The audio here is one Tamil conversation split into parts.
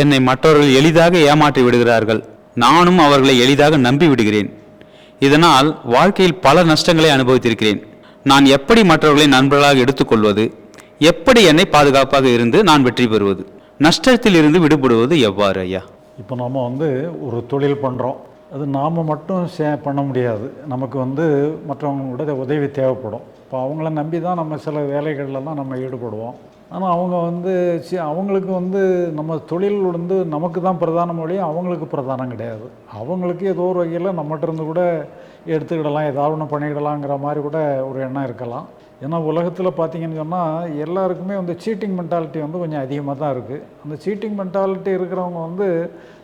என்னை மற்றவர்கள் எளிதாக ஏமாற்றி விடுகிறார்கள். நானும் அவர்களை எளிதாக நம்பி விடுகிறேன். இதனால் வாழ்க்கையில் பல நஷ்டங்களை அனுபவித்திருக்கிறேன். நான் எப்படி மற்றவர்களை நண்பர்களாக எடுத்துக்கொள்வது? எப்படி என்னை பாதுகாப்பாக இருந்து நான் வெற்றி பெறுவது? நஷ்டத்தில் இருந்து விடுபடுவது எவ்வாறு ஐயா? இப்போ நம்ம வந்து ஒரு தொழில் பண்ணுறோம் அது நாம் மட்டும் சே பண்ண முடியாது. நமக்கு வந்து மற்றவங்களோட உதவி தேவைப்படும். இப்போ அவங்கள நம்பி தான் நம்ம சில வேலைகள்லாம் நம்ம ஈடுபடுவோம். ஆனால் அவங்க வந்து சி அவங்களுக்கு வந்து நம்ம தொழில் வந்து நமக்கு தான் பிரதான மொழி அவங்களுக்கு பிரதானம் கிடையாது. அவங்களுக்கு ஏதோ ஒரு வகையில் நம்மகிட்ட இருந்து கூட எடுத்துக்கிடலாம் ஏதாவது ஒன்று பண்ணிக்கிடலாங்கிற மாதிரி கூட ஒரு எண்ணம் இருக்கலாம். ஏன்னா உலகத்தில் பார்த்தீங்கன்னு சொன்னால் எல்லாருக்குமே வந்து சீட்டிங் மென்டாலிட்டி வந்து கொஞ்சம் அதிகமாக தான் இருக்குது அந்த சீட்டிங் மென்டாலிட்டி இருக்கிறவங்க வந்து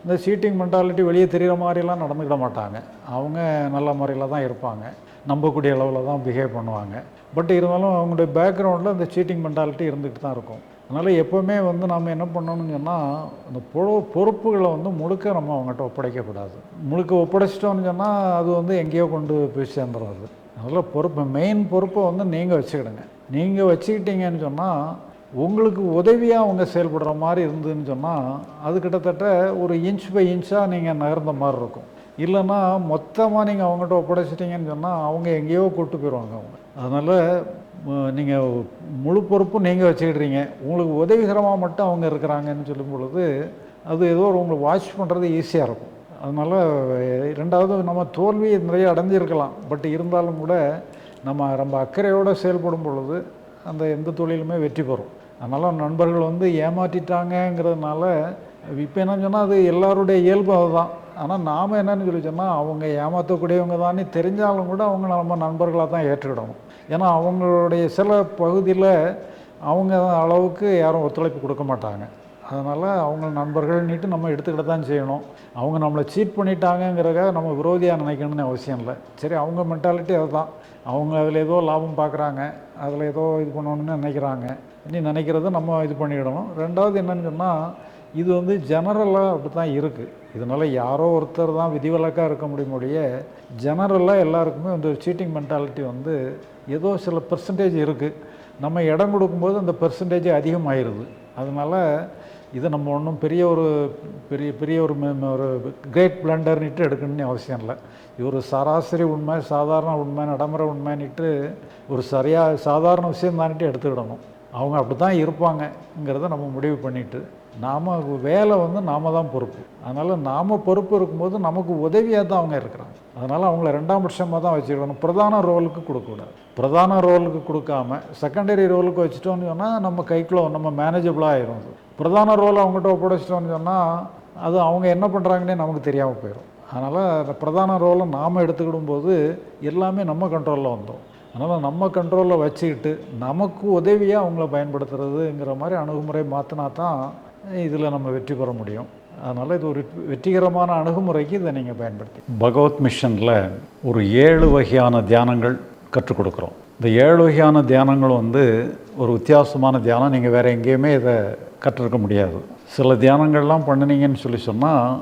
இந்த சீட்டிங் மென்டாலிட்டி வெளியே தெரிகிற மாதிரிலாம் நடந்துக்கிட மாட்டாங்க. அவங்க நல்ல முறையில் தான் இருப்பாங்க. நம்பக்கூடிய அளவில் தான் பிஹேவ் பண்ணுவாங்க. பட் இருந்தாலும் அவங்களுடைய பேக்ரவுண்டில் அந்த சீட்டிங் மென்டாலிட்டி இருந்துகிட்டு தான் இருக்கும். அதனால் எப்போவுமே வந்து நம்ம என்ன பண்ணணும்னு சொன்னால் அந்த பொ பொறுப்புகளை வந்து முழுக்க நம்ம அவங்ககிட்ட ஒப்படைக்கக்கூடாது முழுக்க ஒப்படைச்சிட்டோம்னு சொன்னால் அது வந்து எங்கேயோ கொண்டு போய் சேர்ந்துடுறது அதனால் பொறுப்பு மெயின் பொறுப்பை வந்து நீங்கள் வச்சுக்கிடுங்க. நீங்கள் வச்சுக்கிட்டீங்கன்னு சொன்னால் உங்களுக்கு உதவியாக அவங்க செயல்படுற மாதிரி இருந்ததுன்னு சொன்னால் அது கிட்டத்தட்ட ஒரு இன்ச் பை இன்ச்சாக நீங்கள் நகர்ந்த மாதிரி இருக்கும். இல்லைன்னா மொத்தமாக நீங்கள் அவங்ககிட்ட ஒப்படைச்சிட்டிங்கன்னு சொன்னால் அவங்க எங்கேயோ கூட்டு போயிடுவாங்க அவங்க. அதனால் நீங்கள் முழு பொறுப்பும் நீங்கள் வச்சுக்கிடுறீங்க. உங்களுக்கு உதவிகரமாக மட்டும் அவங்க இருக்கிறாங்கன்னு சொல்லும் பொழுது அது ஏதோ உங்களுக்கு வாட்ச் பண்ணுறது ஈஸியாக இருக்கும். அதனால் ரெண்டாவது நம்ம தோல்வி நிறைய அடைஞ்சிருக்கலாம். பட் இருந்தாலும் கூட நம்ம ரொம்ப அக்கறையோடு செயல்படும் பொழுது அந்த எந்த தொழிலுமே வெற்றி பெறும். அதனால் நண்பர்கள் வந்து ஏமாற்றிட்டாங்கங்கிறதுனால இப்போ என்ன சொன்னால் அது எல்லாருடைய இயல்பு அதுதான். ஆனால் நாம் என்னன்னு சொல்லி சொன்னால் அவங்க ஏமாற்றக்கூடியவங்க தானே தெரிஞ்சாலும் கூட அவங்க நம்ம நண்பர்களாக தான் ஏற்றுக்கிடணும். ஏன்னா அவங்களுடைய சில பகுதியில் அவங்க அளவுக்கு யாரும் ஒத்துழைப்பு கொடுக்க மாட்டாங்க. அதனால் அவங்க நண்பர்கள்னிட்டு நம்ம எடுத்துக்கிட்ட தான் செய்யணும். அவங்க நம்மளை சீட் பண்ணிட்டாங்கங்கிறக்காக நம்ம விரோதியாக நினைக்கணும்னு அவசியம் இல்லை. சரி அவங்க மென்டாலிட்டி அதுதான். அவங்க அதில் ஏதோ லாபம் பார்க்குறாங்க அதில் ஏதோ இது பண்ணணும்னு நினைக்கிறாங்க. இனி நினைக்கிறத நம்ம இது பண்ணிடணும் ரெண்டாவது என்னன்னு சொன்னால் இது வந்து ஜெனரலாக அப்படி தான் இருக்குது இதனால் யாரோ ஒருத்தர் தான் விதிவிலக்காக இருக்க முடியுமுடைய ஜெனரலாக எல்லாருக்குமே வந்து சீட்டிங் மென்டாலிட்டி வந்து ஏதோ சில பெர்சன்டேஜ் இருக்குது நம்ம இடம் கொடுக்கும்போது அந்த பெர்சன்டேஜ் அதிகமாகிடுது அதனால் இது நம்ம ஒன்றும் பெரிய ஒரு பெரிய பெரிய ஒரு மெ- ஒரு கிரேட் பிளண்டர்னிட்டு எடுக்கணும்னு அவசியம் இல்லை. இது ஒரு சராசரி உண்மை சாதாரண உண்மை நடைமுறை உண்மைன்னுட்டு ஒரு சரியாக சாதாரண விஷயம் தானிட்டு எடுத்துக்கிடணும். அவங்க அப்படி தான் இருப்பாங்கங்கிறத நம்ம முடிவு பண்ணிட்டு நாம் வேலை வந்து நாம தான் பொறுப்பு. அதனால் நாம் பொறுப்பு இருக்கும்போது நமக்கு உதவியாக தான் அவங்க இருக்கிறாங்க. அதனால் அவங்கள ரெண்டாம் பட்சமாக தான் வச்சுருக்கணும். பிரதான ரோலுக்கு கொடுக்கக்கூடாது பிரதான ரோலுக்கு கொடுக்காம செகண்டரி ரோலுக்கு வச்சுட்டோம்னு சொன்னால் நம்ம கைக்குள்ள நம்ம மேனேஜபிளாக ஆயிரும் அது. பிரதான ரோல் அவங்ககிட்ட ஒப்படைச்சிட்டோம்னு சொன்னால் அது அவங்க என்ன பண்ணுறாங்கன்னே நமக்கு தெரியாமல் போயிடும் அதனால் அந்த பிரதான ரோலை நாம் எடுத்துக்கிடும் போது எல்லாமே நம்ம கண்ட்ரோலில் வந்துடும் அதனால் நம்ம கண்ட்ரோலில் வச்சுக்கிட்டு நமக்கு உதவியாக அவங்கள பயன்படுத்துறதுங்கிற மாதிரி அணுகுமுறை மாற்றினா தான் இதில் நம்ம வெற்றி பெற முடியும். அதனால் இது ஒரு வெற்றிகரமான அணுகுமுறைக்கு இதை நீங்கள் பயன்படுத்தி. பகவத் மிஷனில் ஒரு ஏழு வகையான தியானங்கள் கற்றுக் கொடுக்குறோம். இந்த ஏழு வகையான தியானங்கள் வந்து ஒரு வித்தியாசமான தியானம். நீங்கள் வேறு எங்கேயுமே இதை கற்றுருக்க முடியாது. சில தியானங்கள்லாம் பண்ணினீங்கன்னு சொல்லி சொன்னால்